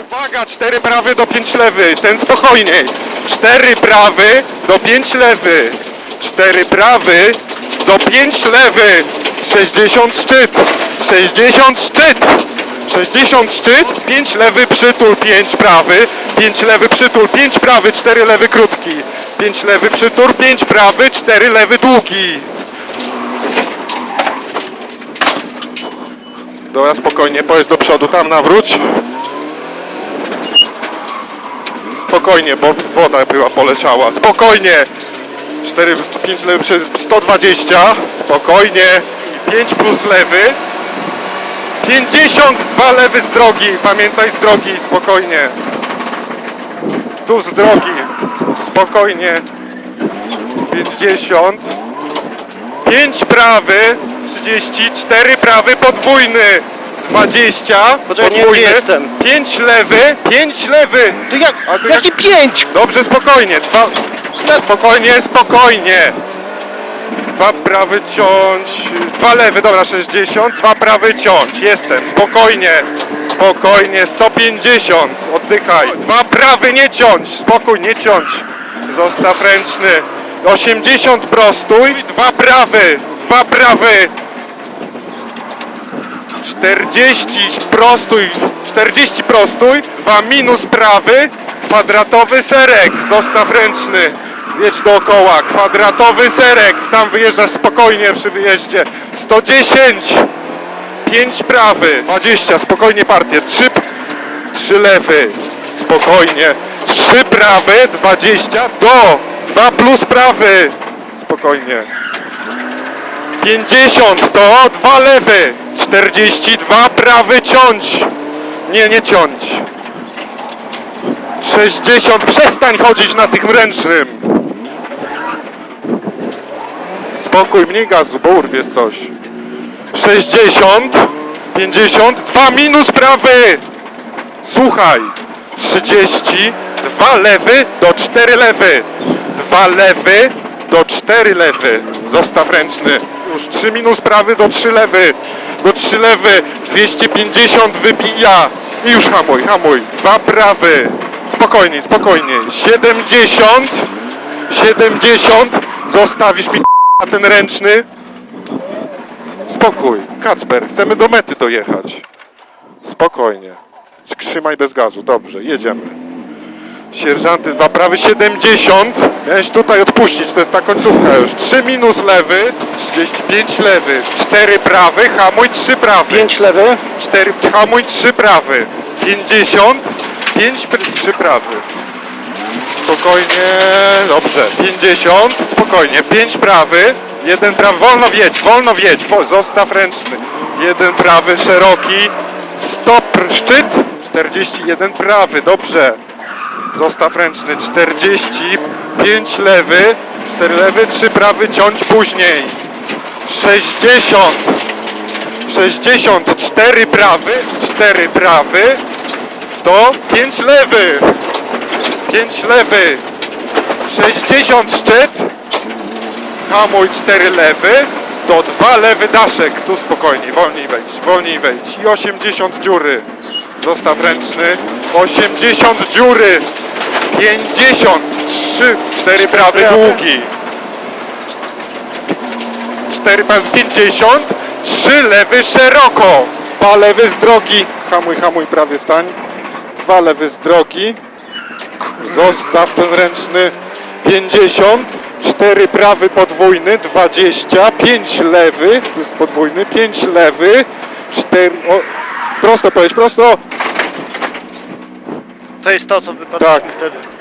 Uwaga, cztery prawy do pięć lewy, ten spokojniej. Cztery prawy do pięć lewy. Cztery prawy do pięć lewy. 60 szczyt. 60 szczyt. 60 szczyt, 5 lewy przytul, 5 prawy, 5 lewy przytul, 5 prawy, 4 lewy krótki, 5 lewy przytul, 5 prawy, 4 lewy długi. Dobra, spokojnie, pojedź do przodu, tam nawróć. Spokojnie, bo woda była poleciała. Spokojnie. 4, 5 lewy, przy- 120. Spokojnie. 5 plus lewy. 52 lewy z drogi. Pamiętaj z drogi, spokojnie. Tu z drogi. Spokojnie. 50. 5 prawy. 30. 4 prawy podwójny. 20. Poczekaj, nie, podwójny. nie jestem. 5 lewy. 5 lewy. To jak, A to jaki jak- pięć? Dobrze, spokojnie. Dwa... Spokojnie, spokojnie. Dwa prawy ciąć, dwa lewy, dobra, 60, dwa prawy ciąć, jestem, spokojnie, spokojnie, 150, oddychaj, dwa prawy nie ciąć, spokój, nie ciąć, zostaw ręczny, 80 prostój, dwa prawy, dwa prawy, 40 prostój, 40 prostój, 2 minus prawy, kwadratowy serek, zostaw ręczny, jedź dookoła, kwadratowy serek, tam wyjeżdżasz spokojnie przy wyjeździe, 110, 5 prawy, 20, spokojnie partię, 3, 3 lewy, spokojnie, 3 prawy, 20, do, 2 plus prawy, spokojnie, 50 to dwa lewy, 42 prawy ciąć. Nie, nie ciąć. 60 przestań chodzić na tym ręcznym. Spokój, mniej gazu, bo urwiesz coś. 60 50 2 minus prawy. Słuchaj. 30 2 lewy do 4 lewy. 2 lewy do 4 lewy. Zostaw ręczny. Już 3 minus prawy do 3 lewy. Do 3 lewy. 250 wybija. I już hamuj, hamuj. 2 prawy. Spokojnie, spokojnie. 70 70 Zostawisz mi na ten ręczny. Spokój. Kacper, chcemy do mety dojechać. Spokojnie. Trzymaj bez gazu. Dobrze, jedziemy. Sierżanty, dwa prawy 70. Miałeś tutaj odpuścić, to jest ta końcówka już. 3 minus lewy, 35 lewy, 4 prawy, hamuj 3 prawy. Pięć lewy. 4 hamuj 3 prawy. 50, 5 pr- 3 prawy. Spokojnie, dobrze. 50, spokojnie. 5 prawy, jeden prawy, wolno wjedź, wolno wjedź, wo- zostaw ręczny. Jeden prawy, szeroki, stop, szczyt, 41 prawy, dobrze. Zostaw ręczny, 45 lewy, 4 lewy, 3 prawy, ciąć później. 60, 64 prawy, 4 prawy, to 5 lewy. 5 lewy, 60 szczyt, hamuj 4 lewy, to 2 lewy daszek, tu spokojniej, wolniej wejdź, wolniej wejdź. I 80 dziury, zostaw ręczny, 80 dziury, 50, 3, 4 prawy długi, 4 prawy 50, 3 lewy szeroko, 2 lewy z drogi, hamuj, hamuj, prawy stań, 2 lewy z drogi, Zostaw ten ręczny. 50, 4 prawy podwójny, 20, 5 lewy, podwójny, 5 lewy, 4, o, prosto powiedz, prosto, To jest to, co wypadło Tak. wtedy.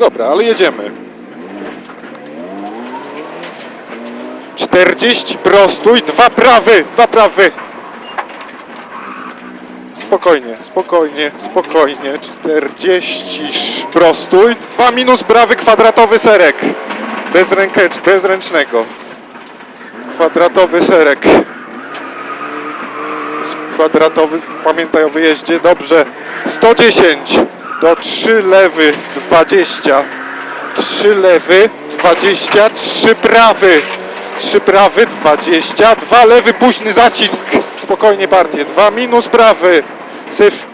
Dobra, ale jedziemy. 40 prostój, 2 prawy, 2 prawy. Spokojnie, spokojnie, spokojnie. 40 sz- prostój, 2 minus prawy kwadratowy serek. Bez, rękecz, bez ręcznego. Kwadratowy serek. Kwadratowy, pamiętaj o wyjeździe, dobrze. 110 do 3 lewy, 20. 3 lewy, 20, 3 prawy. 3 prawy, 20, 2 lewy, późny zacisk. spokojnie partię. Dwa minus prawy. Syf.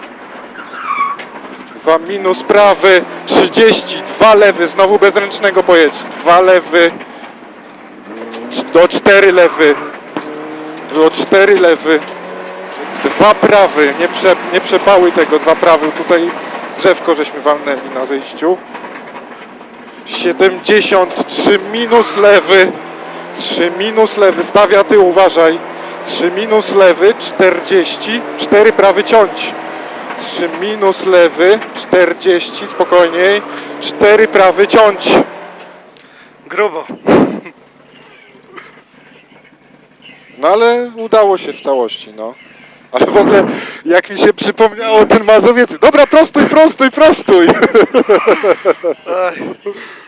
Dwa minus prawy. 30. Dwa lewy. Znowu bez ręcznego pojedź. Dwa lewy. Cz- Do cztery lewy. Do cztery lewy. Dwa prawy. Nie, prze, nie przepały tego. Dwa prawy. Tutaj drzewko żeśmy walnęli na zejściu. 73 minus lewy. 3 minus lewy, stawia tył, uważaj. 3 minus lewy, 40, 4 prawy ciąć. 3 minus lewy, 40, spokojniej. 4 prawy ciąć. Grubo. No ale udało się w całości, no. Ale w ogóle, jak mi się przypomniało ten Mazowiec. Dobra, prostuj, prostuj, prostuj. Oj.